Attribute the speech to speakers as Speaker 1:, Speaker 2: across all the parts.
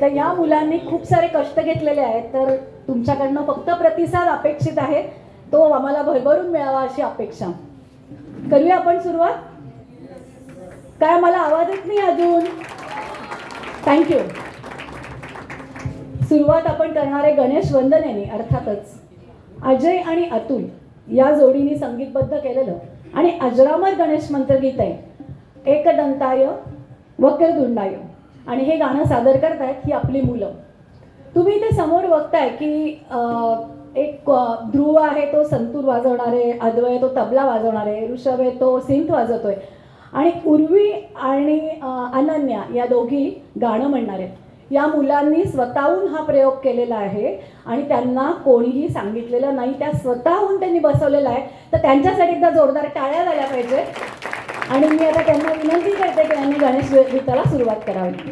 Speaker 1: तर या मुलांनी खूप सारे कष्ट घेतलेले आहेत. तर तुमच्याकडनं फक्त प्रतिसाद अपेक्षित आहे. तो आम्हाला भरभरून मिळावा अशी अपेक्षा. करूया आपण सुरुवात? काय मला आवाज येत नाही अजून? थँक्यू सुरुवात आपण करणारे गणेश वंदनेने अर्थातच. अजय आणि अतुल या जोडीने संगीतबद्ध केलेलं. आणि अजरामर गणेश मंत्रगीत आहे. एकदंताय वक्रदुंडाय आणि हे गाणं सादर करतायत ही आपली मुलं. तुम्ही इथे समोर बघताय की एक ध्रुव आहे तो संतूर वाजवणारे अद्वय तो तबला वाजवणारे ऋषभ आहे तो सिंथ वाजवतोय. आणि उर्वी आणि अनन्या या दोघी गाणं म्हणणार. आहेत या मुलांनी स्वतःहून हा प्रयोग केलेला आहे आणि त्यांना कोणीही सांगितलेलं नाही. त्या स्वतःहून त्यांनी बसवलेला आहे. तर त्यांच्यासाठी एकदा जोरदार टाळ्या झाल्या पाहिजे आणि मी आता त्यांना विनंती करते की त्यांनी गणेश गीताला सुरुवात करावी.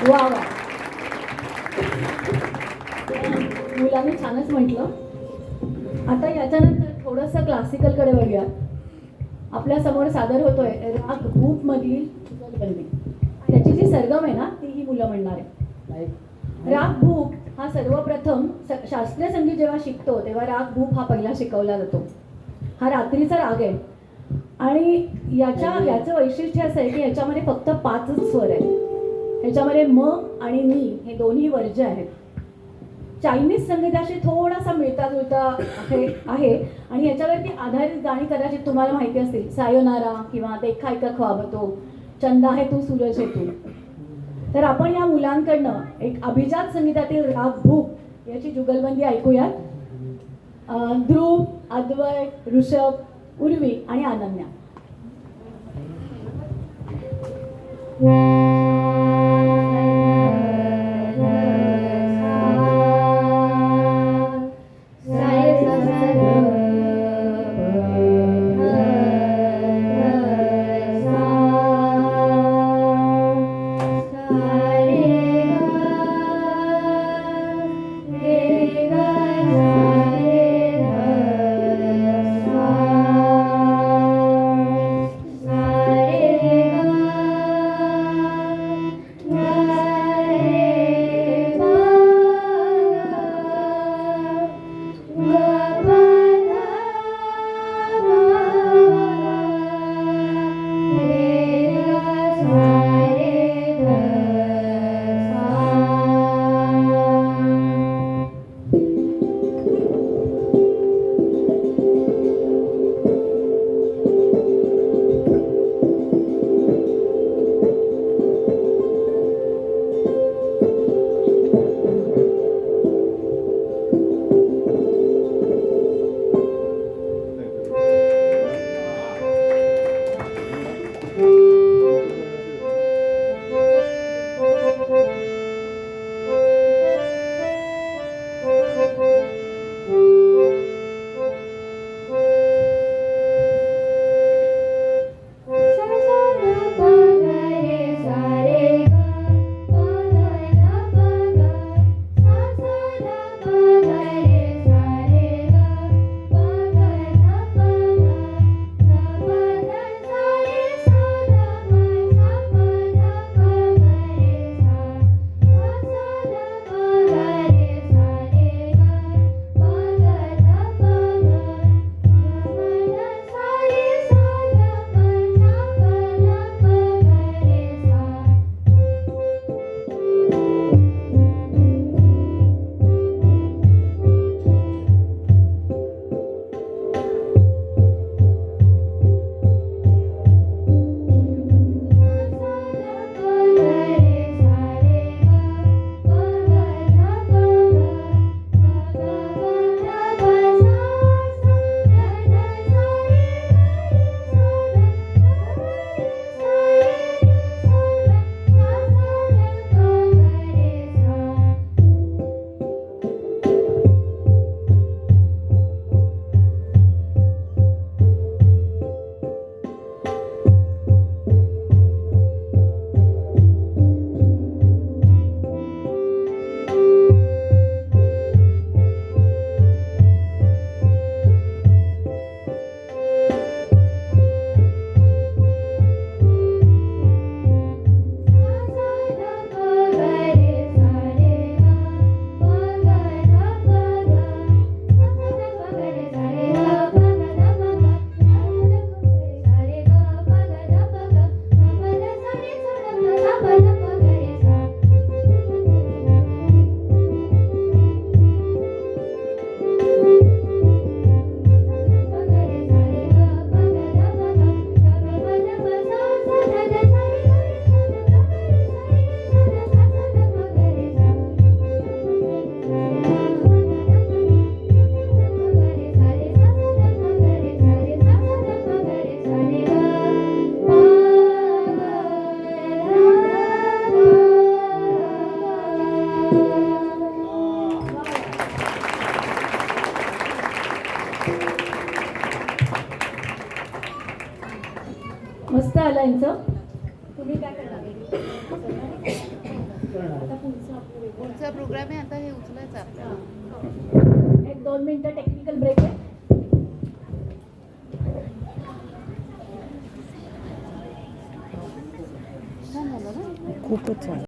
Speaker 2: वा वा. मुलांनी छानच म्हटलं. आता याच्यानंतर थोडंसं क्लासिकलकडे वळूया आपल्यासमोर सादर होतोय राग भूप मधली त्याची जी सरगम आहे ना ती ही मुलं म्हणणार आहे राग भूप हा सर्वप्रथम शास्त्रीय संगीत जेव्हा शिकतो तेव्हा राग भूप हा पहिला शिकवला जातो. हा रात्रीचा राग आहे. आणि याच्या याचं वैशिष्ट्य असं आहे की याच्यामध्ये फक्त पाचच स्वर आहेत. ह्याच्यामध्ये म आणि नी हे दोन्ही वर्ज्य आहेत. चायनीज संगीताशी थोडासा मिळता जुळता आहे. आहे आणि याच्यावरती आधारित गाणी कदाचित तुम्हाला माहिती असतील. सायोनारा किंवा देखा एका ख्वाबतो चंदा आहे तू सूरज हे तू. तर आपण या मुलांकडनं एक अभिजात संगीतातील राग भूक याची जुगलबंदी ऐकूयात. ध्रुव अद्वय ऋषभ उर्वी आणि अनन्या. मस्त आलं यांचं. तुम्ही काय करणार?
Speaker 3: पुढचा प्रोग्राम आहे आता हे उचलायचं आपल्याला.
Speaker 1: एक दोन मिनिटं टेक्निकल ब्रेक आहे.
Speaker 3: छान झालं ना?
Speaker 4: खूपच छान.